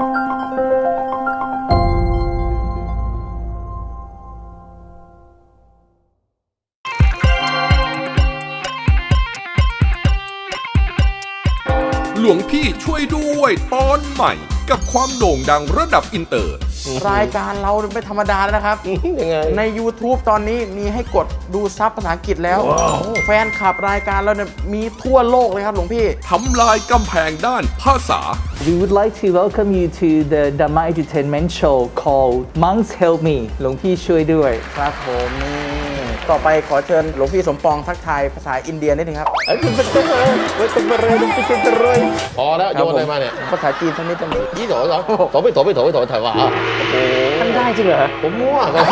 หลวงพี่ช่วยด้วยตอนใหม่กับความโด่งดังระดับอินเตอร์ รายการเราไม่ธรรมดาแล้วนะครับ ยังไง ใน YouTube ตอนนี้มีให้กดดูซับภาษาอังกฤษแล้ว แฟนคลับรายการเราเนี่ยมีทั่วโลกเลยครับหลวงพี่ ทำลายกำแพงด้านภาษา We would like to welcome you to the Dhamma Entertainment Show called Monks Help Me หลวงพี่ช่วยด้วย ครับผมนี่ ต่อไปขอเชิญหลวงพี่สมปองทักทายภาษาอินเดียนิดนึงครับไอ้คุณเป็นตัวเลยเป็นตัวเลยเป็นตัวเลยพอแล้วโยนอะไรมาเนี่ยภาษาจีนสักนิดจะมียี่โถเหรอโถไปโถไปโถไปโถถ่ายว่าโอ้ท่านได้จริงเหรอผมมั่วครับ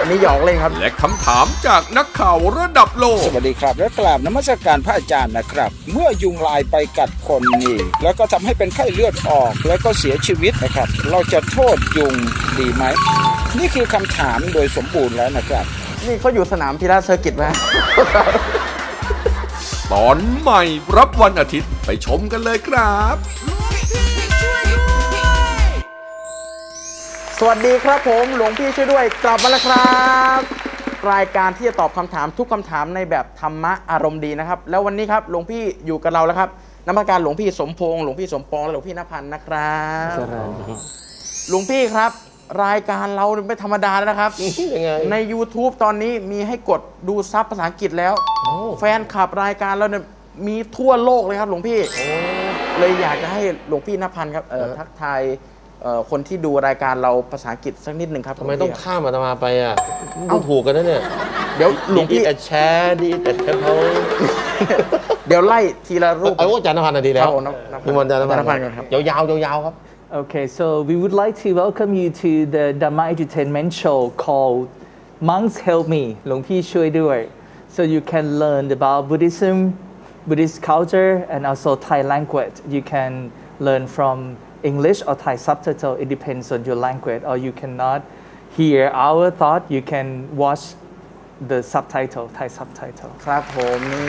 อันนี้หยอกเล่นครับ และคำถามจากนักข่าวระดับโลก สวัสดีครับ และกราบนมัสการพระอาจารย์นะครับ เมื่อยุงลายไปกัดคนนี่ แล้วก็ทำให้เป็นไข้เลือดออก แล้วก็เสียชีวิตนะครับ เราจะโทษยุงดีไหม นี่คือคำถามโดยสมบูรณ์แล้วนะครับ นี่เขาอยู่สนามพิราเซอร์กิตไหมตอนใหม่รับวันอาทิตย์ไปชมกันเลยครับ สวัสดีครับผมหลวงพี่ช่วยด้วยกลับมาแล้วครับ รายการที่จะตอบคำถามทุกคำถามในแบบธรรมะอารมณ์ดีนะครับ แล้ววันนี้ครับหลวงพี่อยู่กับเราแล้วครับนมัสการหลวงพี่สมพงษ์หลวงพี่สมปองและหลวงพี่นภันธ์นะครับ หลวงพี่ครับ รายการเราไม่ธรรมดาแล้วนะครับ ยังไง ใน YouTube ตอนนี้มีให้กดดูซับภาษาอังกฤษแล้วแฟนคลับรายการเราเนี่ยมีทั่วโลกเลยครับ หลวงพี่เลยอยากจะให้หลวงพี่นภันธ์ครับเอ่อเออทักทายเอ่อคนที่ดูรายการเราภาษาอังกฤษสักนิดหนึ่งครับทำไมต้องหลวพี่ครับข้ามอาตมาไปอะดูถูกกันนะเนี่ยเดี๋ยวหลวงพี่ดีแต่แชร์ดีแต่เทมเพลเดี๋ยวไล่ทีละรูป เอาอาจารย์นภันธ์น่ะดีแล้วครับผมนภันิมนต์อาจารย์นภันอาจารย์นภันธ์ธ์ก่อนครับ ยาวๆยาวๆครับ Okay so we would like to welcome you to the Dhamma Entertainment Show called Monks Help Me หลวงพี่ช่วยด้วย so you can learn about Buddhism Buddhist culture and also Thai language you can learn from English or Thai subtitle it depends on your language or you cannot hear our thought you can watch the subtitle Thai subtitle ครับผมนี่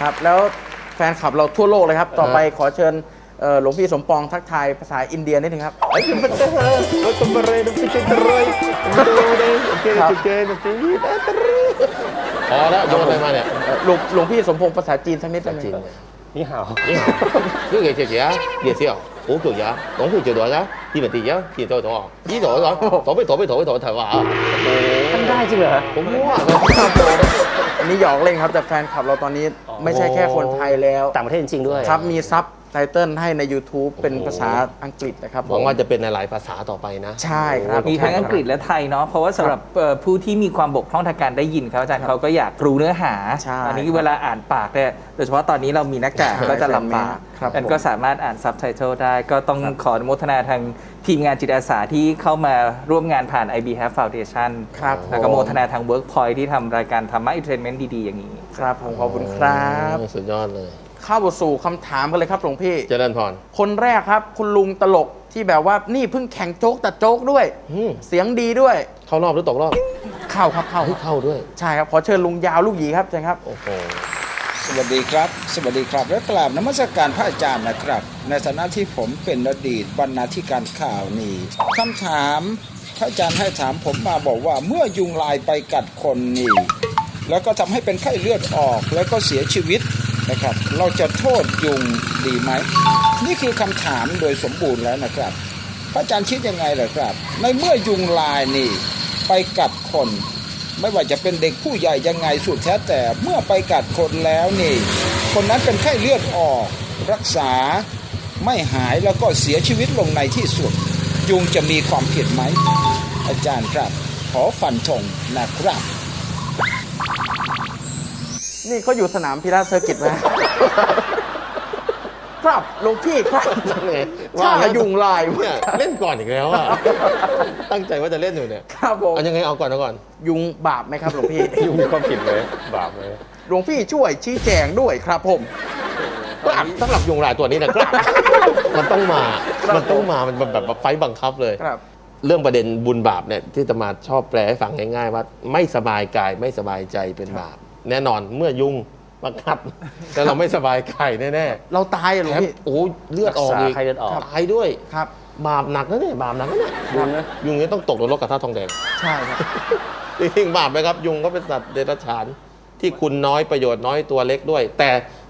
ครับแล้วแฟนคลับเราทั่วโลกเลยครับ ต่อไปขอเชิญเอ่อ หลวงพี่สมปองทักทายภาษาอินเดียนิดนึงครับ ไอ้คุณเป็นตัวเลยเป็นตัวเลยเป็นตัวเลยดูเลยโอเค ครับ โอเคโอเคพอแล้วโยนอะไรมาเนี่ย เอ่อหลวงหลวงพี่สมพงษ์ภาษาจีนสักนิดได้ไหม จีน你好，你好，呢个姐姐啊，夜宵，好做嘢，讲佢做到啦，啲咪啲嘢，见到咗，呢度咗，左边左边左边左边台话啊， ท่านได้จริงเหรอ 好มั่ว อันนี้หยอกเล่นครับแต่แฟนคลับเราตอนนี้ไม่ใช่แค่คนไทยแล้ว ต่างประเทศจริงๆด้วย ครับมีซับ ไตเติลให้ใน YouTube เป็นภาษาอังกฤษนะครับหวังว่าจะเป็นในหลายภาษาต่อไปนะ ใช่ครับมีทั้งอังกฤษและไทยเนาะเพราะว่าสำหรับเอ่อผู้ที่มีความบกพร่องทางการได้ยินครับอาจารย์เขาก็อยากรู้เนื้อหาใช่อันี้เวลาอ่านปากเนี่ยโดยเฉพาะตอนนี้เรามีหนักากใช่ก็จะลำบากครับอันก็สามารถอ่านซับไตเติลได้ ก็ต้องขออนุโมทนาทางทีมงานจิตอาสาที่เข้ามาร่วมงานผ่าน IB Have Foundation ครับแล้วก็ผมโมทนาทาง Workpoint ที่ทำรายการธรรมะอินเทรนเมนต์ดี ๆ อย่างนี้ ครับ ผมขอบคุณครับ สุดยอดเลย เข้าสู่คำถามกันเลยครับหลวงพี่เจริญพรคนแรกครับ คุณลุงตลกที่แบบว่านี่เพิ่งแข่งโจ๊กแต่โจ๊กด้วยอืมเสียงดีด้วย เข้ารอบหรือตกรอบ เข้าครับเข้าเฮ้ยเข้าด้วยใช่ครับขอเชิญลุงยาวลูกหยีครับเชิญครับโอ้โหสวัสดีครับ สวัสดีครับ และกราบนมัสการพระอาจารย์นะครับ ในฐานะที่ผมเป็นอดีตบรรณาธิการข่าวนี่คำถามพระอาจารย์ให้ถามผมมาบอกว่าเมื่อยุงลายไปกัดคนนี่ แล้วก็ทำให้เป็นไข้เลือดออกแล้วก็เสียชีวิต นะครับ เราจะโทษยุงดีไหม นี่คือคำถามโดยสมบูรณ์แล้วนะครับ พระอาจารย์คิดยังไงเหรอครับ ในเมื่อยุงลายนี่ไปกัดคน ไม่ว่าจะเป็นเด็กผู้ใหญ่ยังไงสุดแท้แต่เมื่อไปกัดคนแล้วนี่ คนนั้นเป็นไข้เลือดออกรักษาไม่หายแล้วก็เสียชีวิตลงในที่สุด ยุงจะมีความผิดไหม อาจารย์ครับ ขอฟันธงนะครับ นี่เขาอยู่สนามพิราเซอร์กิตไหม ครับหลวงพี่ครับไงว่าแล้วยุงลายเนี่ย เล่นก่อนอีกแล้วอะตั้งใจว่าจะเล่นอยู่เนี่ยครับผมเอายังไงเอาก่อนเอาก่อน ยุงบาปไหมครับหลวงพี่ ยุงมีความผิดเลยบาปเลยหลวงพี่ช่วยชี้แจงด้วยครับผมก็อัดสำหรับยุงลายตัวนี้นะครับมันต้องมา มันต้องมา มันแบบไฟต์บังคับเลย ครับ เรื่องประเด็นบุญบาปเนี่ยที่จะมาชอบแปลให้ฟังง่ายๆว่า ไม่สบายกายไม่สบายใจเป็นบาป แน่นอนเมื่อยุงบังคับแต่เราไม่สบายไข่แน่เราตายอะหลๆวแถงมพี่ โอ้โหเลือดออกรักษาอีกไข้เลือดออก ตายด้วย ครับ บาปหนักนะเนี่ยบาปหนักนะเนี่ยยุงนะยุงเนี่ยต้องตกนรกกระทะทองแดง ใช่ครับ จริงๆบาปไหมครับ ยุงก็เป็นสัตว์เดรัจฉานที่คุณน้อยประโยชน์น้อยตัวเล็กด้วย แต่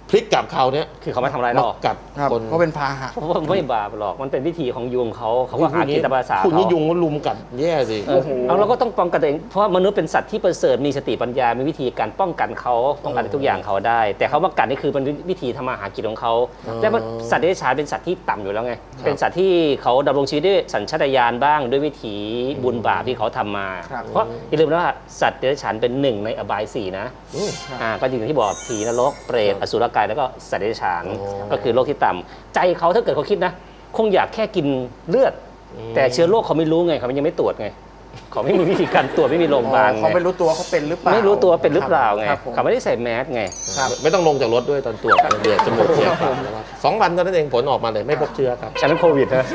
พลิกกลับเขาเนี่ยคือเขาไม่ทำร้ายมาเรากัดครับคนเพราะเป็นพาหะเพราะว่าไม่บาปหรอกมันเป็นวิธีของยุงเขาเขาก็หากินตามภาษาคุณเขานี่ยุงก็ลุมกัดแย่สิ เออเอาเราก็ต้องป้องกันตัวเองเพราะว่ามนุษย์เป็นสัตว์ที่ประเสริฐมีสติปัญญามีวิธีการป้องกันเขาป้องกันทุกอย่างเขาได้ แต่เขามากัดนี่คือมันวิธีทำมาหากินของเขาและมันสัตว์เดรัจฉานเป็นสัตว์ที่ต่ำอยู่แล้วไงเป็นสัตว์ที่เขาดำรงชีวิตด้วยสัญชาตญาณบ้างด้วยวิถีบุญบาปที่เขาทำมา ครับ เพราะอย่าลืมนะว่าสัตว์เดรัจฉานเป็นหนึ่งในอบายสี่นะ อืม อ่าก็อย่างที่บอกผีนรกเปรตอสุรกายแล้วก็สัตว์เดรัจฉานอ๋อ ก็คือโลกที่ต่ำใจเขาถ้าเกิดเขาคิดนะ คงอยากแค่กินเลือดอืมแต่เชื้อโรคเขาไม่รู้ไงเขายังไม่ตรวจไง เขาไม่มีวิธีการตรวจไม่มีโรงพยาบาลอ๋อเขาไงไม่รู้ตัวเขาเป็นหรือเปล่าไม่รู้ตัวเป็นหรือเปล่าไงครับผม เขาไม่ได้ใส่แมสไง ครับ ไม่ต้องลงจากรถด้วยตอนตรวจเดือดจมูกเสียปากนะครับสองวันเท่านั้นเองผลออกมาเลยไม่พบเชื้อครับ ฉันเป็นโควิดนะ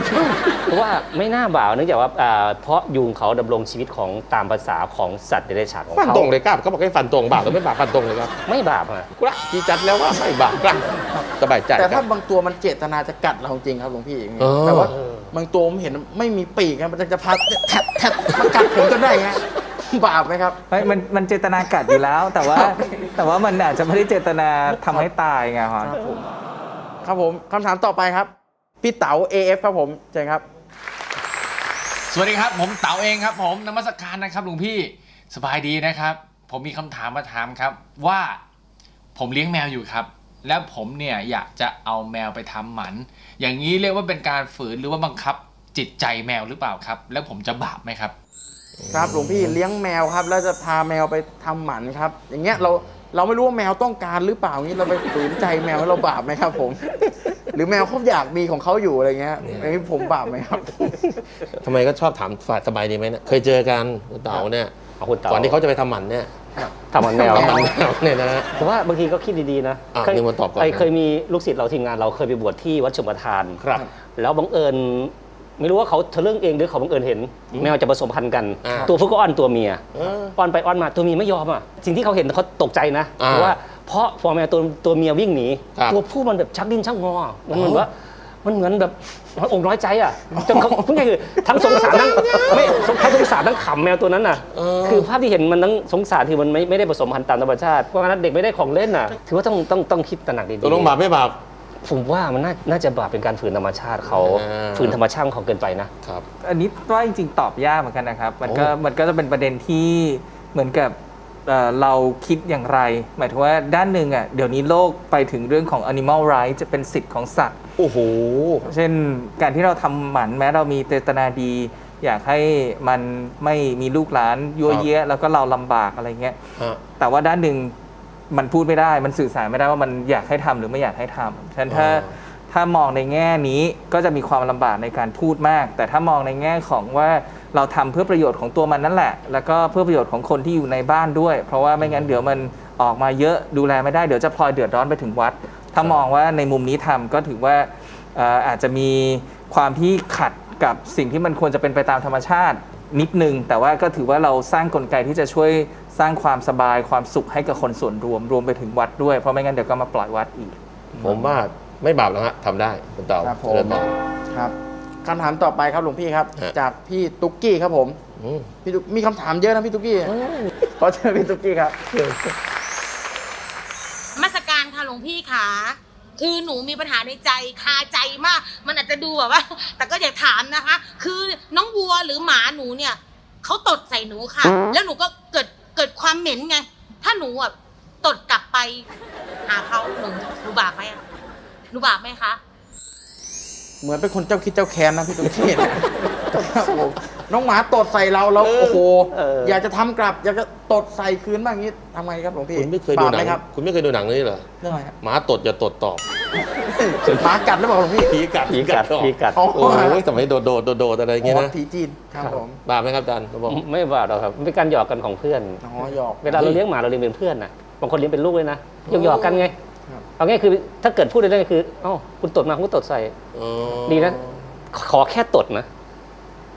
เพราะว่าไม่น่าบ่าวเนื่องจากว่าอ่าเพราะยุงเขาดำรงชีวิตของตามภาษาของสัตว์เดรัจฉานของฟันเขาตรงเลยครับเขาบอกให้ฟันตรงบาปหรือไม่บาปฟันตรงเลยครับไม่บาปอะกระจีจัดแล้วว่าไม่บาปกระสบายใจแต่คถ้ารับ บางตัวมันเจตนาจะกัดเราจริงครับหลวงพี่อย่างเงี้ยเออ แต่ว่า บางตัวผมเห็นไม่มีปีกครับมันจะพัดแทบแทบมันกัดผมจนได้ไงบาปไหมครับ ไม่มันมันเจตนากัดอยู่แล้ว แต่ว่าแต่ว่ามันอาจจะไม่ได้เจตนาทำให้ตายไงครับครับผมครับผมคำถามต่อไปครับ พี่เต๋า AF ครับผมเชิญครับ สวัสดีครับ ผมเต๋าเองครับ ผมนมัสการนะครับหลวงพี่สบายดีนะครับ ผมมีคำถามมาถามครับว่า ผมเลี้ยงแมวอยู่ครับ แล้วผมเนี่ยอยากจะเอาแมวไปทำหมัน อย่างนี้เรียกว่าเป็นการฝืนหรือว่าบังคับจิตใจแมวหรือเปล่าครับ แล้วผมจะบาปไหมครับ ครับหลวงพี่เลี้ยงแมวครับ แล้วจะพาแมวไปทำหมันครับ อย่างเงี้ยเราเราไม่รู้ว่าแมวต้องการหรือเปล่างี้เราไปฝืนใจแมวให้เราบาปไหมครับผม หรือแมวเขาอยากมีของเขาอยู่อะไรเงี้ยอย่างนี้ผมบาปไหมครับทำไมก็ชอบถามฝ่ายสบายดีไหมเนี่ยเคยเจอกันคุณเต๋าเนี่ยเอาคุณเต๋าก่อนที่เขาจะไปทำหมันเนี่ย ทำมันแมวทำหมันแมวเนี่ยนะแต่ว่าบางทีก็คิดดีๆนะอะเคยนี่มันตอบก่อน ไเคยมีลูกศิษย์เราทีมงานเราเคยไปบวชที่วัดชมประทาน ครับ แล้วบังเอิญ ไม่รู้ว่าเขาทะลึ่งเองหรือเขาบังเอิญเห็น แมวจะผสมพันธุ์กัน อ่า ตัวผู้ก็อ้อนตัวเมีย เออ อ้อนไปอ้อนมาตัวเมียไม่ยอมอะสิ่งที่เขาเห็นเขาตกใจนะอ่าเพราะว่าเพราะพอแมวตัวตัวเมียวิ่งหนีครับตัวผู้มันแบบชักดิ้นชักงอมันเหมือนอ๋อว่า มันเหมือนแบบองค์น้อยใจอะจนเขาพูดง่ายๆคือทั้งสงสารทั้งไม่ทั้งสงสารทั้งขำแมวตัวนั้นน่ะเออคือภาพที่เห็นมันทั้งสงสารที่มันไม่ไม่ได้ผสมพันธุ์ตามธรรมชาติเพราะงั้นเด็กไม่ได้ของเล่นน่ะถือว่าต้องต้องต้องคิดตระหนักดีๆตกลงบาปไม่บาปผมว่ามันน่าน่าจะบาปเป็นการฝืนธรรมชาติเขาอ่าฝืนธรรมชาติของเขาเกินไปนะครับ อันนี้ว่าจริง ๆ ตอบยากเหมือนกันนะครับ มันก็โอ้มันก็จะเป็นประเด็นที่เหมือนกับเอ่อเราคิดอย่างไร หมายถึงว่าด้านหนึ่งอะเดี๋ยวนี้โลกไปถึงเรื่องของ animal rights จะเป็นสิทธิ์ของสัตว์ โอ้โห เช่นการที่เราทำหมันแม้เรามีเจตนาดี อยากให้มันไม่มีลูกหลานยั่วครับเยะแล้วก็เราลำบากอะไรเงี้ย ฮะ แต่ว่าด้านหนึ่งมันพูดไม่ได้ มันสื่อสารไม่ได้ว่ามันอยากให้ทำหรือไม่อยากให้ทำฉะนั้นถ้าอ๋อถ้ามองในแง่นี้ก็จะมีความลำบากในการพูดมาก แต่ถ้ามองในแง่ของว่าเราทำเพื่อประโยชน์ของตัวมันนั่นแหละ แล้วก็เพื่อประโยชน์ของคนที่อยู่ในบ้านด้วย เพราะว่าไม่งั้นเดี๋ยวมันออกมาเยอะดูแลไม่ได้เดี๋ยวจะพลอยเดือดร้อนไปถึงวัด ถ้ามองว่าในมุมนี้ทำก็ถือว่าเอ่ออาจจะมีความที่ขัดกับสิ่งที่มันควรจะเป็นไปตามธรรมชาตินิดนึง แต่ว่าก็ถือว่าเราสร้างกลไกที่จะช่วยสร้างความสบายความสุขให้กับคนส่วนรวมรวมไปถึงวัดด้วยเพราะไม่งั้นเดี๋ยวก็มาปล่อยวัดอีก ผมว่าไม่บาปแล้วฮะทำได้คุณเต๋าครับผมเจริญพรครับคำถามต่อไปครับหลวงพี่ครับฮะจากพี่ตุ๊กกี้ครับผมอืมพี่ตุ๊กมีคำถามเยอะนะพี่ตุ๊กกี้ขอเชิญพี่ตุ๊กกี้ครับ มาสการค่ะห ลวงพี่ขาคือหนูมีปัญหาในใจคาใจมาก มันอาจจะดูแบบว่า แต่ก็อยากถามนะคะ คือน้องวัวหรือหมาหนูเนี่ยเขาตดใส่หนูค่ะ แล้วหนูก็เกิดเกิดความเหม็นไง ถ้าหนูอะตดกลับไป หาเขาหนูหนูบาปไหมอะหนูบาปไหมคะ เหมือนเป็นคนเจ้าคิดเจ้าแค้นนะพี่ตุ๊กกี้ ครับผมน้องหมาตดใส่เราเราโอ้โหเออ อยากจะทำกลับ อยากจะตดใส่คืนบ้างอย่างนี้ทำไงครับหลวงพี่คุณไม่เคยดูบาปหนัไหมงครับคุณไม่เคยดูหนังนี้เหรอเรื่องอะไรครับหมาตดอย่าตดตอบหมากัดหรือเปล่าหลวงพี่ผีกัดผีกัดตอบผีกัดอ๋อโอ้ยสมัยโดดโดดโดดโดดอะไรอย่างเงี้ยอ๋อนะผีจีนครับผมบาปไหมครับอาจารย์ผมบอกไม่บาปหรอกครับมันเป็นการหยอกกันของเพื่อน อ๋อหยอก เวลาเราเลี้ยงหมาเราเลี้ยงเป็นเพื่อนน่ะบางคนเลี้ยงเป็นลูกเลยนะหยอกหยอกๆกันไงครับ เอาง่ายคือถ้าเกิดพูดได้ๆคือเอ้าคุณตดมาคุณก็ตดใส่ อ๋อดีนะ ขอแค่ตดนะ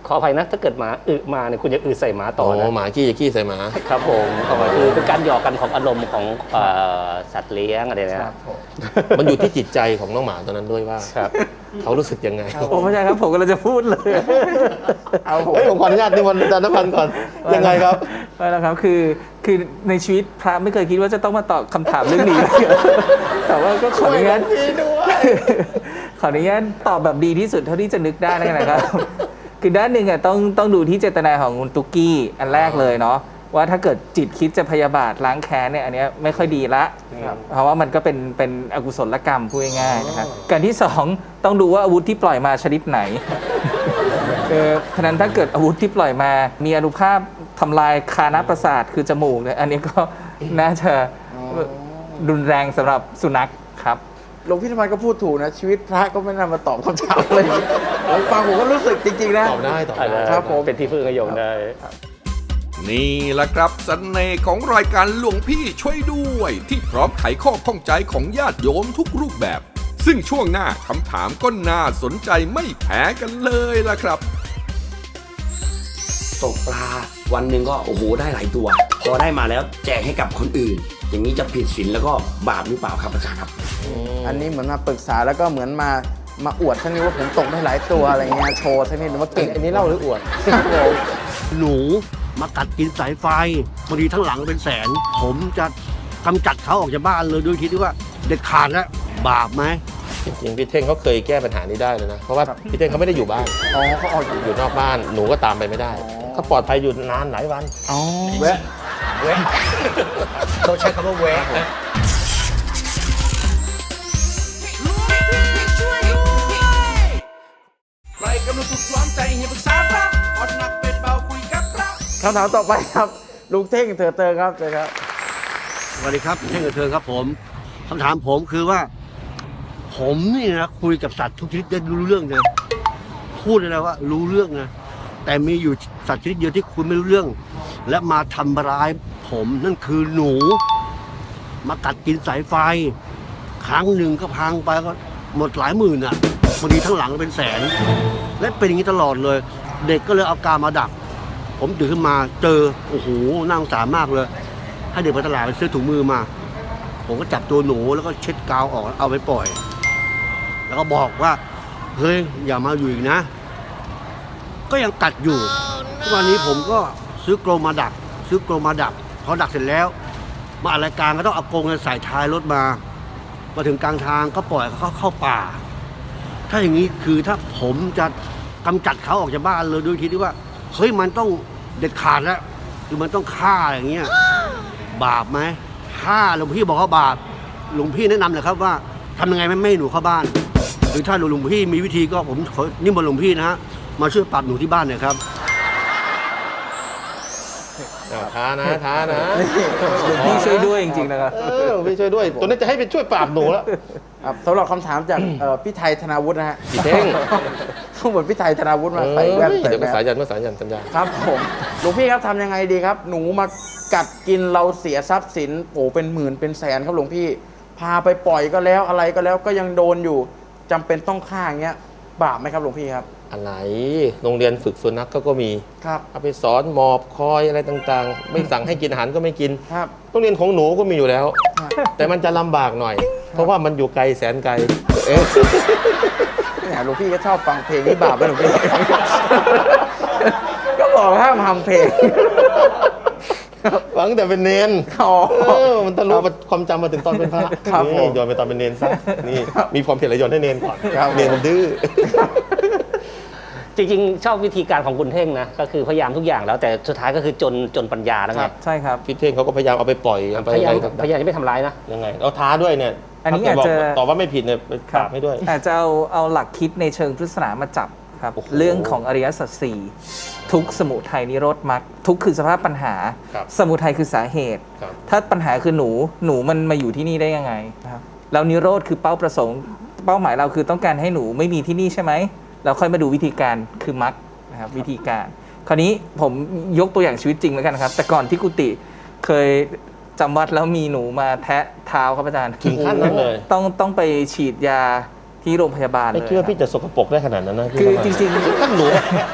ขออภัยนะถ้าเกิดหมาอึมาเนี่ยคุณอย่าอึใส่หมาต่อโอ้นะหมาขี้จะขี้ใส่หมาครับผมขออภัยคือเป็นการหยอกกันของอารมณ์ของเอ่อสัตว์เลี้ยงอะไรนะครับผมมันอยู่ที่จิตใจของน้องหมาตัวนั้นด้วยว่าครับเขารู้สึกยังไงโอ้ไม่ใช่ครับผมกำลังจะพูดเลยเอาผมเฮ้ยผมขออนุญาตนิมนต์อาจารย์นภันธ์ก่อนยังไงครับไม่แล้วครับคือคือในชีวิตพระไม่เคยคิดว่าจะต้องมาตอบคำถามเรื่องนี้แต่ว่าก็ขออนุญาตขออนุญาตตอบแบบดีที่สุดเท่าที่จะนึกได้แล้วกันนะครับ คือด้านหนึ่งอะต้องต้องดูที่เจตนาของคุณตุกกี้อันแรกเลยเนาะว่าถ้าเกิดจิตคิดจะพยาบาทล้างแค้นเนี่ยอันเนี้ยไม่ค่อยดีละเพราะว่ามันก็เป็นเป็นอกุศลกรรมพูดง่ายๆนะครับการที่สองต้องดูว่าอาวุธที่ปล่อยมาชนิดไหน คือฉะนั้นถ้าเกิดอาวุธที่ปล่อยมา มีอนุภาพทำลายคานาประสาทคือจมูกเนี่ยอันนี้ก็ น่าจะรุนแรงสำหรับสุนัขครับ หลวงพี่ธรรมก็พูดถูกนะ ชีวิตพระก็ไม่น่ามาตอบคำถามเลยผมฟังผมก็รู้สึกจริง ๆ นะ ตอบได้ตอบได้ครับผม เป็นที่พึ่งให้โยมได้ นี่แหละครับสเสน่ห์ของรายการหลวงพี่ช่วยด้วย ที่พร้อมไขข้อข้องใจของญาติโยมทุกรูปแบบ ซึ่งช่วงหน้าคำถามก็น่าสนใจไม่แพ้กันเลยล่ะครับตกปลาวันหนึ่งก็โอ้โหได้หลายตัว พอได้มาแล้วแจกให้กับคนอื่น อย่างนี้จะผิดศีลแล้วก็บาปหรือเปล่าครับอาจารย์ครับ อันนี้เหมือนมาปรึกษาแล้วก็เหมือนมามาอวดท่านนี้ว่าผมตกได้หลายตัวอะไรเงี้ยโชว์ท่านนี้ว่าเก่งอันนี้เล่าหรืออวดครับผมหนูมากัดกินสายไฟพอดีทั้งหลังเป็นแสน ผมจะกำจัดเขาออกจากบ้านเลยโดยคิดที่ว่าเด็ดขาดแล้วบาปไหมจริงๆพี่เท่งเขาเคยแก้ปัญหานี้ได้เลยนะ เพราะว่าพี่เท่งเขาไม่ได้อยู่บ้านอ๋อเขาออกอยู่อยู่นอกบ้านหนูก็ตามไปไม่ได้เขาปลอดภัยอยู่นานหลายวันอ๋อแวะ แวะต้องใช้คำว่าแวะคำถามต่อไปครับ ลุงเท่งเถอเตอครับเจอครับ สวัสดีครับเท่งกับเธอครับผมคำถามผมคือว่า ผมนี่นะคุยกับสัตว์ทุกชนิดได้รู้เรื่องเลยพูดเลยนะว่ารู้เรื่องนะแต่มีอยู่สัตว์ชนิดเดียวที่คุยไม่รู้เรื่อง และมาทำร้าย ผมนั่นคือหนู มากัดกินสายไฟ ครั้งหนึ่งก็พังไปก็หมดหลายหมื่นอะบางทีทั้งหลังเป็นแสน และเป็นอย่างนี้ตลอดเลย เด็กก็เลยเอากามาดัก ผมตื่นขึ้นมาเจอโอ้โหน่าสงสารมากเลย ให้เด็กไปตลาดไปซื้อถุงมือมา ผมก็จับตัวหนูแล้วก็เช็ดกาวออกเอาไปปล่อย แล้วก็บอกว่าเฮ้ยอย่ามาอยู่อีกนะ ก็ยังกัดอยู่ทุกวันนี้ผมก็ซื้อกรงมาดัก ซื้อกรงมาดัก พอดักเสร็จแล้ว มาอัดรายการก็ต้องเอากรงใส่ท้ายรถมา มาถึงกลางทางก็ปล่อยเขาเข้าป่า ถ้าอย่างนี้คือถ้าผมจะกำจัดเขาออกจากบ้านเลยโดยคิดที่ว่าเฮ้ยมันต้องเด็ดขาดแล้วคือมันต้องฆ่าอย่างเงี้ยบาปไหมถ้าหลวงพี่บอกว่าบาปหลวงพี่แนะนำเลยครับว่าทำยังไงไม่ให้หนูเข้าบ้าน หรือถ้าหลวงพี่มีวิธีก็ผมนิมนต์หลวงพี่นะฮะมาช่วยปรับหนูที่บ้านหน่อยครับ อ้าวท้านะท้านะหลวงพี่ช่วยด้วยจริงๆนะครับ เออหลวงพี่ช่วยด้วย ตัวนี้จะให้ไปช่วยปราบหนูแล้ว ครับสำหรับคำถามจากเอ่อพี่ไทยธนาวุฒินะฮะพี่เท่งเขาเหมือนพี่ไทยธนาวุฒิมาเอใส่แว่นอใส่เดี๋ยวแมมาสสายันมาสายันสัญญา ครับผมหลวงพี่ครับทำยังไงดีครับ หนูมากัดกินเราเสียทรัพย์สินโอ้เป็นหมื่นเป็นแสนครับหลวงพี่ พาไปปล่อยก็แล้วอะไรก็แล้วก็ยังโดนอยู่จำเป็นต้องฆ่าอย่างเงี้ยบาปไหมครับหลวงพี่ครับ อะไร โรงเรียนฝึกสุนัขก็ก็มี ครับ เอาไปสอนหมอบคอยอะไรต่างๆ ไม่สั่งให้กินอาหารก็ไม่กิน ครับ โรงเรียนของหนูก็มีอยู่แล้ว ครับแต่มันจะลำบากหน่อย เพราะว่ามันอยู่ไกลแสนไกล เอ๊ะ เนี่ยหลวงพี่ก็ชอบฟังเพลงนี่บาปไหมหลวงพี่ ก็บอกห้ามทำเพลง ฟังแต่เป็นเนนอ๋อเออมันทะลุความจำมาถึงตอนเป็นพระครับผมนี่โยนไปตอนเป็นเนนซะนี่มีความผิดอะไรโยนให้เนนก่อนครับ เนนมันดื้อ จริงๆ ชอบวิธีการของคุณเท่งนะ ก็คือพยายามทุกอย่างแล้วแต่สุดท้ายก็คือจนจนปัญญาแล้วไงใช่ครับ พี่เท่งเขาก็พยายามเอาไปปล่อยเอาไปพยายามอะไรต่างๆพยายามจะไม่ทำร้ายนะ ยังไงเอาท้าด้วยเนี่ยอันนี้ถ้เกิดอาจจะบอกตอบว่าไม่ผิดเนี่ยไปปราบให้ด้วย อาจจะเอาเอาหลักคิดในเชิงพุทธศาสนามาจับครับ โอ้โหเรื่องของอริยสัจสี่ทุกข์สมุทัยนิโรธมรรคทุกข์คือสภาพปัญหา ครับ สมุทัยคือสาเหตุ ครับ ถ้าปัญหาคือหนูหนูมันมาอยู่ที่นี่ได้ยังไงนะครับแล้วนิโรธคือเป้าประสงค์ เป้าหมายเราคือต้องการให้หนูไม่มีที่นี่ใช่ไหม เราค่อยมาดูวิธีการคือมรรคนะครับวิธีการ คราวนี้ผมยกตัวอย่างชีวิตจริงแล้วกันนะครับ แต่ก่อนที่กุฏิเคยจำวัดแล้วมีหนูมาแทะเท้าครับอาจารย์ถึงขั้นนั้นเลย ต้องต้องไปฉีดยา ที่โรงพยาบาลเลไม่ยคิดว่าครับพี่จะสกปรกได้ขนาดนั้นนะพี่คือว่าจริงๆท่านหนู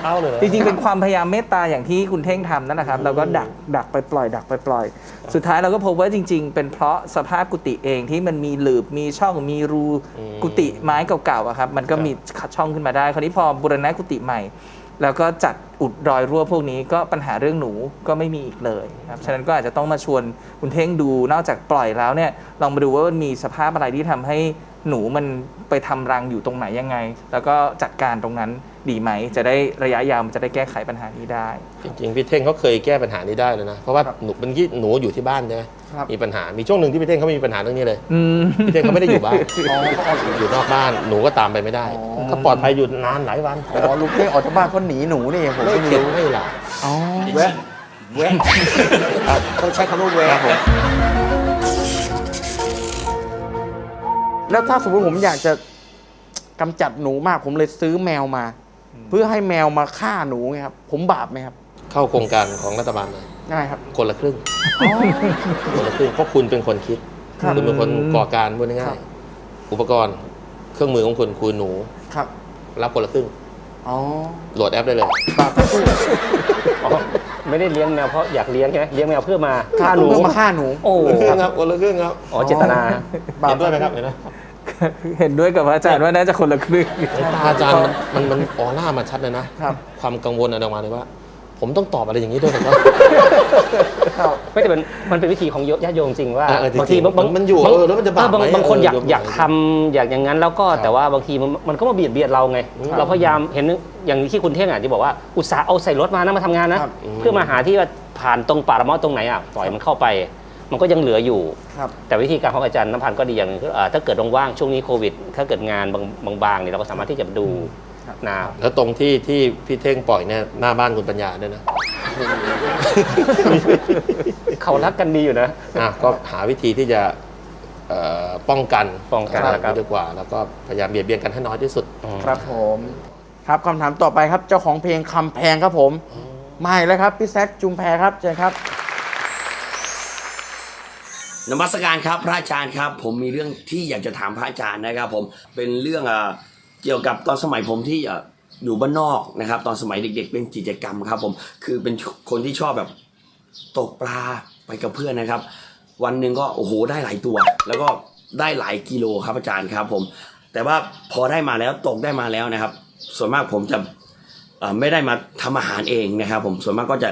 เอาเลยนะจริงๆ เป็นความพยายามเมตตาอย่างที่คุณเท่งทำนั่นแหละครับ เราก็ดักดักไปปล่อย ดักไปปล่อย สุดท้ายเราก็พบว่าจริง ๆ เป็นเพราะสภาพกุฏิเองที่มันมีหลืบมีช่องมีรูอืมกุฏิไม้เก่าๆอะครับ มันก็มีช่องขึ้นมาได้ คราวนี้พอบูรณะกุฏิใหม่ แล้วก็จัดอุดรอยรั่วพวกนี้ก็ปัญหาเรื่องหนูก็ไม่มีอีกเลยครับฉะนั้นก็อาจจะต้องมาชวนคุณเท่งดูนอกจากปล่อยแล้วเนี่ยลองมาดูว่ามันมีสภาพอะไรที่ทำให้ หนูมันไปทำรังอยู่ตรงไหนยังไง แล้วก็จัดการตรงนั้นดีไหม จะได้ระยะยาวมันจะได้แก้ไขปัญหานี้ได้ จริงๆพี่เท่งเขาเคยแก้ปัญหานี้ได้เลยนะ เพราะว่าหนูเป็นที่หนูอยู่ที่บ้านใช่ไหมครับมีปัญหา มีช่วงหนึ่งที่พี่เท่งเขาไม่มีปัญหาเรื่องนี้เลยอืมพี่เท่งเขาไม่ได้อยู่บ้านอ๋อเขาออกอยู่นอกบ้านหนูก็ตามไปไม่ได้อ๋อเขาปลอดภัยอยู่นานหลายวันอ๋อลุงเท่งออกจากบ้านเขาหนีหนูนี่เองผมไม่ไม่เข็ดรู้ไม่หลับอ๋อแวะแวะต้องใช้คำว่าแวะ แล้วถ้าสมมติผมอยากจะกำจัดหนูมากผมเลยซื้อแมวมา เพื่อให้แมวมาฆ่าหนูไงครับ ผมบาปไหมครับ เข้าโครงการของรัฐบาลเลยง่ายครับ คนละครึ่งคนละครึ่งเพราะคุณเป็นคนคิดครับคุณเป็นคนก่อการพูดครัง่ายบๆอุปกรณ์เครื่องมือของคุณคือหนูครับ รับคนละครึ่งอ๋อโหลดแอปได้เลยบาปทั้งคู่อ๋อ ไม่ได้เลี้ยงแมวเพราะอยากเลี้ยงใช่ไหมเลี้ยงแมวเพื่อมาฆ่าหนูเพื่อมาฆ่าหนู โอ้คนละครึ่งครับคนละครึ่งครับอ๋อเจตนาบาปเห็นด้วยไหมครับเห็นไหมเห็นด้วยกับพระอาจารย์ว่าน่าจะคนละครึ่งสายตาอาจารย์มันมันมันออร่ามันชัดเลยนะครับ ความกังวลอะไรออกมาเลยว่า ผมต้องตอบอะไรอย่างนี้ด้วยนะครับครับไม่แต่มันมันเป็นวิธีของญาติโยมจริงว่าเออเออจริงๆบางทีบางบางมันอยู่บางเออแล้วมันจะบาปเออบางไหมบางคนอยากเอออยากทำอยากอย่างนั้นแล้วก็แต่ว่าบางทีมันมันก็มาเบียดเบียนเราไง เราพยายามเห็นอย่างที่คุณเท่งอะที่บอกว่าอุตส่าห์เอาใส่รถมานะมาทำงานนะ ครับ เพื่อมาหาที่ว่าผ่านตรงป่าละเมอตรงไหนอะปล่อยมันเข้าไป มันก็ยังเหลืออยู่ ครับ แต่วิธีการของอาจารย์น้ำพันธ์ก็ดีอย่างหนึงคือเอ่อถ้าเกิดว่างๆช่วงนี้โควิด ถ้าเกิดงานบางบางๆเนี่ยเราก็สามารถที่จะดู นะแล้วตรงที่ที่พี่เท่งปล่อยเนี่ยหน้าบ้านคุณปัญญาด้วยนะ เขารักกันดีอยู่นะ อะก็หาวิธีที่จะเอ่อป้องกันป้องกันครับนะครับ ดีกว่า แล้วก็พยายามเบียดเบียนกันให้น้อยที่สุด ครับผม ครับคำถามต่อไปครับเจ้าของเพลงคำแพงครับผมมาอีกแล้วครับพี่แซคจุมแพรครับเชิญครับ นมัสการครับพระอาจารย์ครับ ผมมีเรื่องที่อยากจะถามพระอาจารย์นะครับ ผมเป็นเรื่องเอ่อ เกี่ยวกับตอนสมัยผมที่อยู่บ้านนอกนะครับ ตอนสมัยเด็ก ๆ เป็นกิจกรรมครับผมคือเป็นคนที่ชอบแบบตกปลาไปกับเพื่อนนะครับ วันหนึ่งก็โอ้โหได้หลายตัว แล้วก็ได้หลายกิโลครับอาจารย์ครับ ผม แต่ว่าพอได้มาแล้วตกได้มาแล้วนะครับ ส่วนมากผมจะไม่ได้มาทำอาหารเองนะครับ ผมส่วนมากก็จะ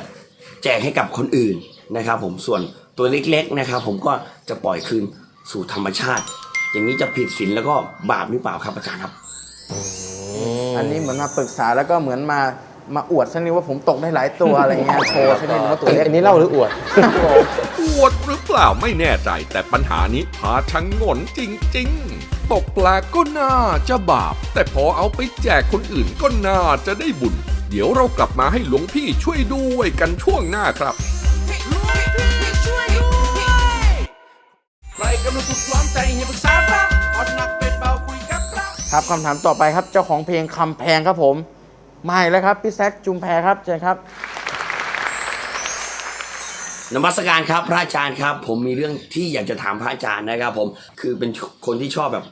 แจกให้กับคนอื่นนะครับ ผมส่วนตัวเล็กๆนะครับ ผมก็จะปล่อยคืนสู่ธรรมชาติ อย่างนี้จะผิดศีลแล้วก็บาปหรือเปล่าครับอาจารย์ครับ อันนี้เหมือนมาปรึกษาแล้วก็เหมือนมามาอวดสักนิดว่าผมตกได้หลายตัวอะไรเงี้ยโชว์สักนิดว่าตัวเล็กอันนี้เล่าหรืออวดครับผมอวดหรือเปล่าไม่แน่ใจแต่ปัญหานี้พาชังงนจริง ๆ ตกปลาก็น่าจะบาป แต่พอเอาไปแจกคนอื่นก็น่าจะได้บุญ เดี๋ยวเรากลับมาให้หลวงพี่ช่วยด้วยกันช่วงหน้าครับใครกำลังถูกล้อมใจให้ปรึกษาพระอ่อนหนักเป็น ครับคำถามต่อไปครับเจ้าของเพลงคำแพงครับผมมาอีกแล้วครับพี่แซคจุมแพรครับเชิญครับ นมัสการครับพระอาจารย์ครับ ผมมีเรื่องที่อยากจะถามพระอาจารย์นะครับ ผมคือเป็นคนที่ชอบแบบ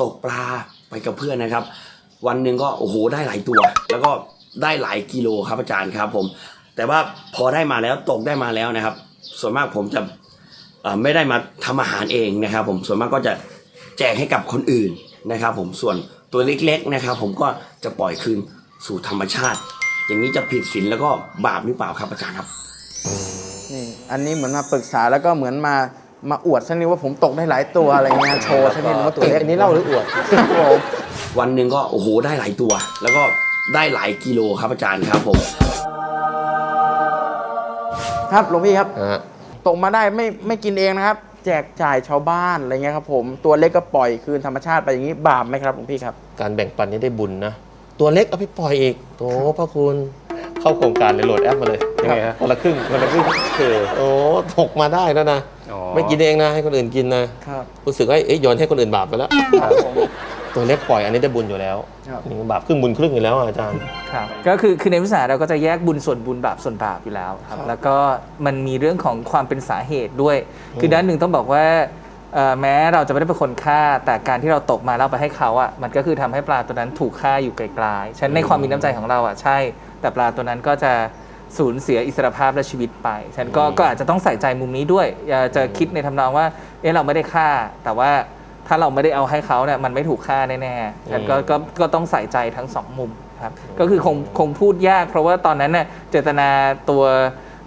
ตกปลาไปกับเพื่อนนะครับ วันหนึ่งก็โอ้โหได้หลายตัว แล้วก็ได้หลายกิโลครับอาจารย์ครับ ผม แต่ว่าพอได้มาแล้วตกได้มาแล้วนะครับ ส่วนมากผมจะไม่ได้มาทำอาหารเองนะครับ ผมส่วนมากก็จะแจกให้กับคนอื่น นะครับผมส่วนตัวเล็กๆนะครับ ผมก็จะปล่อยคืนสู่ธรรมชาติ อย่างนี้จะผิดศีลแล้วก็บาปหรือเปล่าครับอาจารย์ครับ นี่อันนี้เหมือนมาปรึกษาแล้วก็เหมือนมามาอวดสักนิดว่าผมตกได้หลายตัวอะไรเงี้ยโชว์สักนิดว่าตัวเล็กอันนี้เล่าหรืออวดครับผมวันหนึ่งก็โอ้โหได้หลายตัว แล้วก็ได้หลายกิโลครับอาจารย์ครับผมครับหลวงพี่ครับนะฮะตกมาได้ไม่ไม่กินเองนะครับ แจกจ่ายชาวบ้านอะไรเงี้ยครับผมตัวเล็กก็ปล่อยคืนธรรมชาติไปอย่างนี้บาปไหมครับหลวงพี่ครับ การแบ่งปันนี้ได้บุญนะ ตัวเล็กเอาไปปล่อยอีกโถพระคุณเข้าโครงการเลยโหลดแอปมาเลยยังไงฮะคนละครึ่งคนละครึ่งคือโอ้ตกมาได้แล้วนะ อ๋อไม่กินเองนะให้คนอื่นกินนะครับ รู้สึกว่าเอ้ยโยนให้คนอื่นบาปไปแล้ว ครับผม ตัวเล็กปล่อยอันนี้ได้บุญอยู่แล้วครับ นี่บาปครึ่งบุญครึ่งอยู่แล้วอะอาจารย์ ครับก็คือคือในวิสาเราก็จะแยกบุญส่วนบุญบาปส่วนบาปอยู่แล้วครับแล้วก็มันมีเรื่องของความเป็นสาเหตุด้วย คือด้านหนึ่งต้องบอกว่าเอ่อแม้เราจะไม่ได้เป็นคนฆ่า แต่การที่เราตกมาแล้วเอาไปให้เขาอะมันก็คือทำให้ปลาตัวนั้นถูกฆ่าอยู่ไกลๆฉะนันในความมีน้ำใจของเราอะใช่ แต่ปลาตัวนั้นก็จะสูญเสียอิสรภาพและชีวิตไปฉันก็ก็อาจจะต้องใส่ใจมุมนี้ด้วยอย่าจะคิดในทำนองว่าเอ๊ะเราไม่ได้ฆ่า แต่ว่า ถ้าเราไม่ได้เอาให้เขาเนี่ยมันไม่ถูกฆ่าแน่ๆฉันก็ก็ก็ต้องใส่ใจทั้งสองมุมครับก็คือคงคงพูดยาก เพราะว่าตอนนั้นเนี่ยเจตนาตัว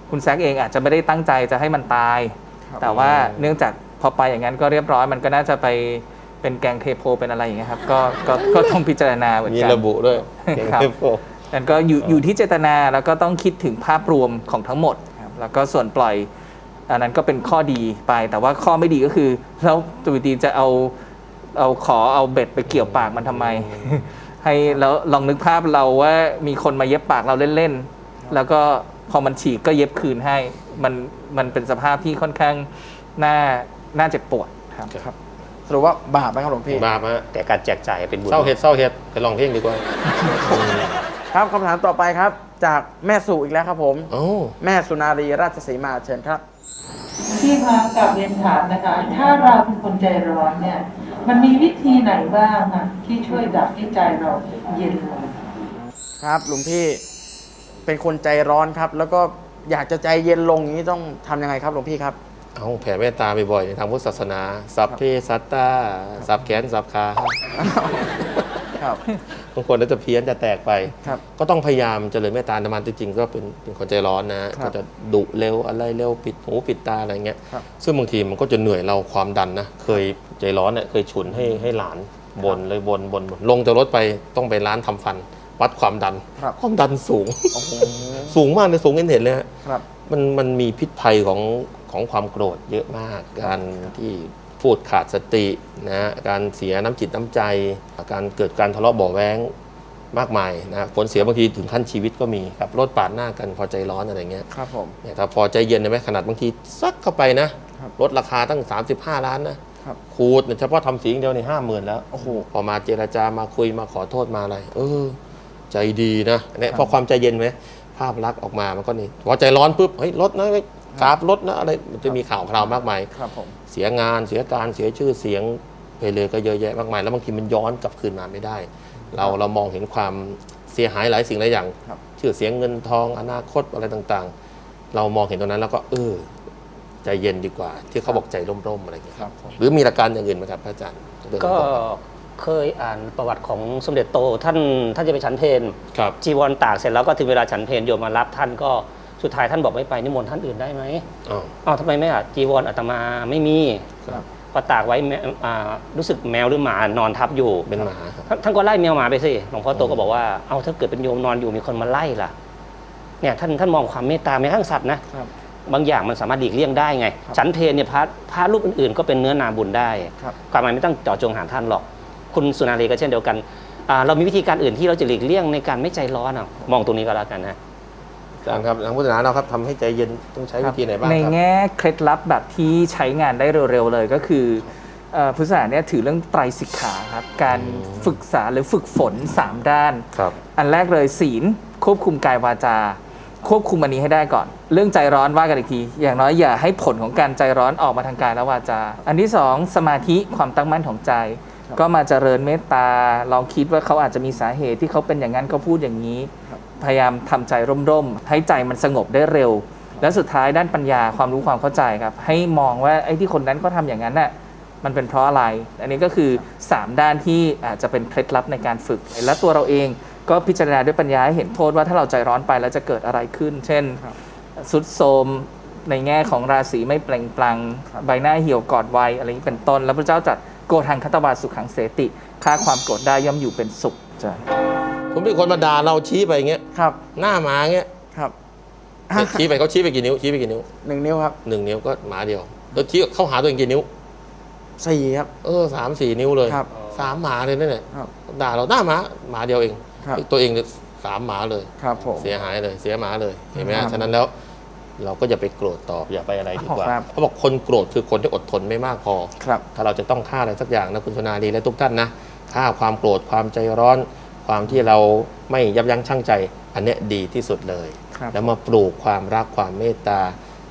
คุณแซกเองอาจจะไม่ได้ตั้งใจจะให้มันตาย แต่ว่าเนื่องจากพอไปอย่างนั้นก็เรียบร้อยมันก็น่าจะไปเป็นแกงเทโพเป็นอะไรอย่างเงี้ยครับก็ก็ก็ต้องพิจารณาเหมือนมีกันระบุด้วยครับเทปโฟนั่นก็อยู่อยู่ที่เจตนาแล้วก็ต้องคิดถึงภาพรวมของทั้งหมดครับแล้วก็ส่วนปล่อย อันนั้นก็เป็นข้อดีไป แต่ว่าข้อไม่ดีก็คือ แล้วตุยตีจะเอาเอาขอเอาเบ็ดไปเกี่ยวปากมันทำไม ให้แล้วลองนึกภาพเราว่ามีคนมาเย็บปากเราเล่นๆ แล้วก็พอมันฉีกก็เย็บคืนให้ มันมันเป็นสภาพที่ค่อนข้างน่าน่าเจ็บปวดครับครับสรุปว่าบาปไหมครับหลวงพี่บาปฮะแต่การแจกจ่ายเป็นบุญเศร้าเฮ็ดเศร้าเฮ็ดไปลองเพลงดีกว่า ครับคำถามต่อไปครับ จากแม่สุอีกแล้วครับผมโอ้แม่สุนารีราชสีมาเชิญครับ พี่คะกับเรียนถามนะคะ ถ้าเราเป็นคนใจร้อนเนี่ย มันมีวิธีไหนบ้างคะที่ช่วยดับให้ใจเราเย็นลงครับหลวงพี่เป็นคนใจร้อนครับ แล้วก็อยากจะใจเย็นลงอย่างนี้ต้องทำยังไงครับหลวงพี่ครับ เอาแผ่เมตตาบ่อยๆในทางพุทธศาสนา สัพเพสัตตา สับแขนสับขา ครับบางคนก็จะเพี้ยนจะแตกไป ครับก็ต้องพยายามเจริญเมตตาธรรมันจริงๆก็เป็นเป็นคนใจร้อนนะครัก็บจะดุเร็วอะไรเร็วปิดหูปิดตาอะไรเงี้ย ครับ ซึ่งบางทีมันก็จะเหนื่อยเราความดันนะ เคยใจร้อนเนี่ยเคยฉุนให้ให้หลานบนเลยบนบนบนลงจากรถไปต้องไปร้านทำฟัน วัดความดัน ครับ ความดันสูง โอ้โหสูงมากเลยสูงเห็นเห็นเลยฮะ ครับ มันมันมีพิษภัยของของความโกรธเยอะมาก การที่ พูดขาดสตินะการเสียน้ำจิตน้ำใจ การเกิดการทะเลาะเบาะแว้งมากมายนะผลเสียบางทีถึงขั้นชีวิตก็มีกับรถปาดหน้ากันพอใจร้อนอะไรเงี้ยครับผมเนี่ยถ้าพอใจเย็นใช่ไหมขนาดบางทีซักเข้าไปนะครับลดราคาตั้ง 35 ล้านนะครับขูดเนี่ยเฉพาะทำสีอย่างเดียวในห้าหมื่นแล้วโอ้โหพอมาเจรจามาคุยมาขอโทษมาอะไร เออ ใจดีนะเนี่ยพอความใจเย็นไหมภาพลักษณ์ออกมามันก็นี่พอใจร้อนปุ๊บเฮ้ยลดนะ กราฟลดนะอะไรมันจะมีข่าวคราวมากมายครับผมเสียงานเสียการเสียชื่อเสียงไปเลยก็เยอะแยะมากมาย แล้วบางทีมันย้อนกลับคืนมาไม่ได้ เราเรามองเห็นความเสียหายหลายสิ่งหลายอย่าง ครับชื่อเสียงเงินทองอนาคตอะไรต่างๆ เรามองเห็นตรงนั้นแล้วก็เออใจเย็นดีกว่า ที่เขาบอกใจร่มๆอะไรอย่างเงี้ยครับผมหรือมีหลักการอย่างอื่นไหมครับพระอาจารย์เรื่องก็ของเคยอ่านประวัติของสมเด็จโตท่านท่านจะไปฉันเพลครับ จีวรตากเสร็จแล้วก็ถึงเวลาฉันเพลโยมมารับท่านก็ สุดท้ายท่านบอกไม่ไปนิมนต์ท่านอื่นได้ไหมอ๋อ อ้าวทำไมไม่อะจีวรอาตมาไม่มีครับ พอตากไว้แมอ่ารู้สึกแมวหรือหมานอนทับอยู่ เป็นหมาครับ ท่านท่านก็ไล่แมวหมาไปสิ หลวงพ่อโตก็บอกว่า เอาถ้าเกิดเป็นโยมนอนอยู่มีคนมาไล่ล่ะ เนี่ยท่านท่านมองความเมตตาแม้กระทั่งสัตว์นะ ครับ บางอย่างมันสามารถหลีกเลี่ยงได้ไง ครับฉันเพลเนี่ยพระพระรูปอื่นๆ ก็เป็นเนื้อนาบุญได้ ครับ ความหมายไม่ต้องเจาะจงหาท่านหรอก คุณสุนารีก็เช่นเดียวกันอ่าเรามีวิธีการอื่นที่เราจะหลีกเลี่ยงในการไม่ใจร้อนอะมองตรงนี้ก็แล้วกันนะ อาจารย์ครับทางพุทธศาสนาเราครับทำให้ใจเย็นต้องใช้วิธีไหนบ้างในครับแง่เคล็ดลับแบบที่ใช้งานได้เร็วๆเลยก็คือเอ่อพุทธศาสนาเนี่ยถือเรื่องไตรสิกขาครับการฝึกษาหรือฝึกฝน 3 ด้าน ครับ อันแรกเลยศีลควบคุมกายวาจา ควบคุมอันนี้ให้ได้ก่อน เรื่องใจร้อนว่ากันอีกที อย่างน้อยอย่าให้ผลของการใจร้อนออกมาทางกายและวาจา อันที่สองสมาธิความตั้งมั่นของใจ ก็มาเจริญเมตตาลองคิดว่าเขาอาจจะมีสาเหตุที่เขาเป็นอย่างนั้นก็พูดอย่างนี้ พยายามทำใจร่มๆให้ใจมันสงบได้เร็ว และสุดท้ายด้านปัญญาความรู้ความเข้าใจครับ ให้มองว่าไอ้ที่คนนั้นเขาทำอย่างนั้นน่ะมันเป็นเพราะอะไร อันนี้ก็คือ 3 ด้านที่อาจจะเป็นเคล็ดลับในการฝึก และตัวเราเองก็พิจารณาด้วยปัญญาให้เห็นโทษว่าถ้าเราใจร้อนไปแล้วจะเกิดอะไรขึ้น เช่นสุดโทรมในแง่ของราศีไม่เปล่งปลัง ใบหน้าเหี่ยวกอดวัยอะไรอย่างนี้เป็นต้น แล้วพระเจ้าจัด โกทังคตวาสุขังเสติค่าความโกรธได้ย่อมอยู่เป็นสุขจ้ะผมเป็นคนมาด่าเราชี้ไปอย่างเงี้ยครับ หน้าหมาเงี้ยครับชี้ไปเขาชี้ไปกี่นิ้วชี้ไปกี่นิ้วหนึ่งนิ้วครับหนึ่งนิ้วก็หมาเดียวแล้วชี้เข้าหาตัวเองกี่นิ้วสี่ครับเออสามสี่นิ้วเลยครับสามหมาเลยนั่นแหละครับด่าเราหน้าหมาหมาเดียวเองครับตัวเองเนี่ยสามหมาเลยครับผมเสียหายเลยเสียหมาเลยเห็นไหมครัฮะบฉะนั้นแล้ว เราก็อย่าไปโกรธตอบอย่าไปอะไรดีกว่าครับเขาบอกคนโกรธคือคนที่อดทนไม่มากพอ ครับ ถ้าเราจะต้องฆ่าอะไรสักอย่างนะคุณชนาลีและทุกท่านนะฆ่าความโกรธความใจร้อน ความที่เราไม่ยับยั้งชั่งใจ อันเนี้ยดีที่สุดเลย ครับ แล้วมาปลูกความรักความเมตตา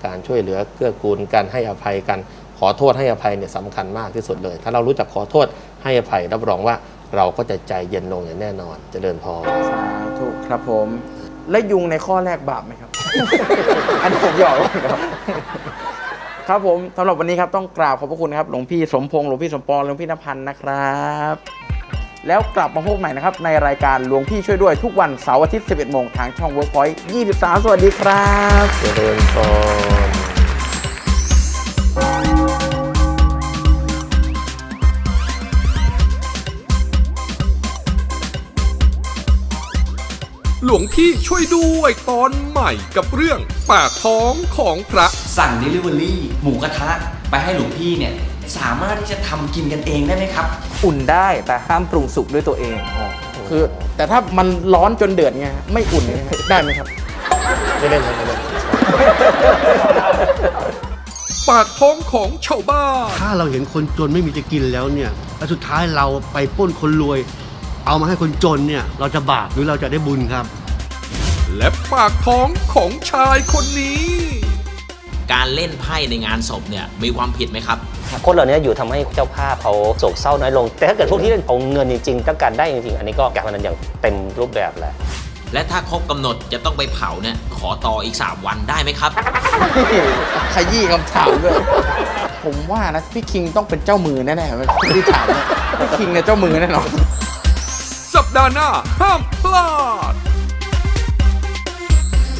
การช่วยเหลือเกื้อกูลกันให้อภัยกัน ขอโทษให้อภัยเนี่ยสำคัญมากที่สุดเลย ถ้าเรารู้จักขอโทษให้อภัยรับรองว่าเราก็จะใจเย็นลงอย่างแน่นอนเจริญพร สาธุครับผม และยุงในข้อแรกบาปไหมครับ อันนี้ผมหยอกเล่นครับครับผมสำหรับวันนี้ครับต้องกราบขอบพระคุณครับหลวงพี่สมพงษ์หลวงพี่สมปองหลวงพี่นภันนะครับ แล้วกลับมาพบใหม่นะครับ ในรายการหลวงพี่ช่วยด้วยทุกวันเสาร์อาทิตย์ 11 โมงทางช่อง Workpoint 23 สวัสดีครับ เจริญพร หลวงพี่ช่วยด้วยตอนใหม่กับเรื่องปากท้องของพระ สั่ง Delivery หมูกระทะ ไปให้หลวงพี่เนี่ย สามารถที่จะทำกินกันเองได้ไหมครับ อุ่นได้แต่ห้ามปรุงสุกด้วยตัวเอง คือแต่ถ้ามันร้อนจนเดือดไงไม่อุ่นเนี่ยได้ไหมครับ ไม่เล่นครับไม่เล่นปากท้องของชาวบ้าน ถ้าเราเห็นคนจนไม่มีจะกินแล้วเนี่ย แล้วสุดท้ายเราไปปล้นคนรวย เอามาให้คนจนเนี่ยเราจะบาปหรือเราจะได้บุญครับ และปากท้องของชายคนนี้ การเล่นไพ่ในงานศพเนี่ยมีความผิดไหมครับ คนเหล่านี้อยู่ทำให้เจ้าภาพเขาโศกเศร้าน้อยลง แต่ถ้าเกิดพวกที่เล่นเอาเงินจริงๆต้องการได้จริงๆ อันนี้ก็การพนันอย่างเต็มรูปแบบแหละ และถ้าครบกำหนดจะต้องไปเผาเนี่ยขอต่ออีก 3 วันได้ไหมครับ ขยี้คำถามด้วย ผมว่านะพี่คิงต้องเป็นเจ้ามือแน่ๆที่ถามเนี่ยพี่คิงเนี่ยเจ้ามือแน่นอนสัป ดาห์หน้าห้ามพลาด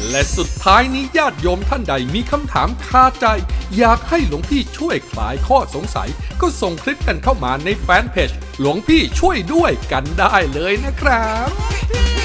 และสุดท้ายนี้ญาติโยมท่านใดมีคำถามคาใจ อยากให้หลวงพี่ช่วยคลายข้อสงสัย ก็ส่งคลิปกันเข้ามาในแฟนเพจหลวงพี่ช่วยด้วยกันได้เลยนะครับ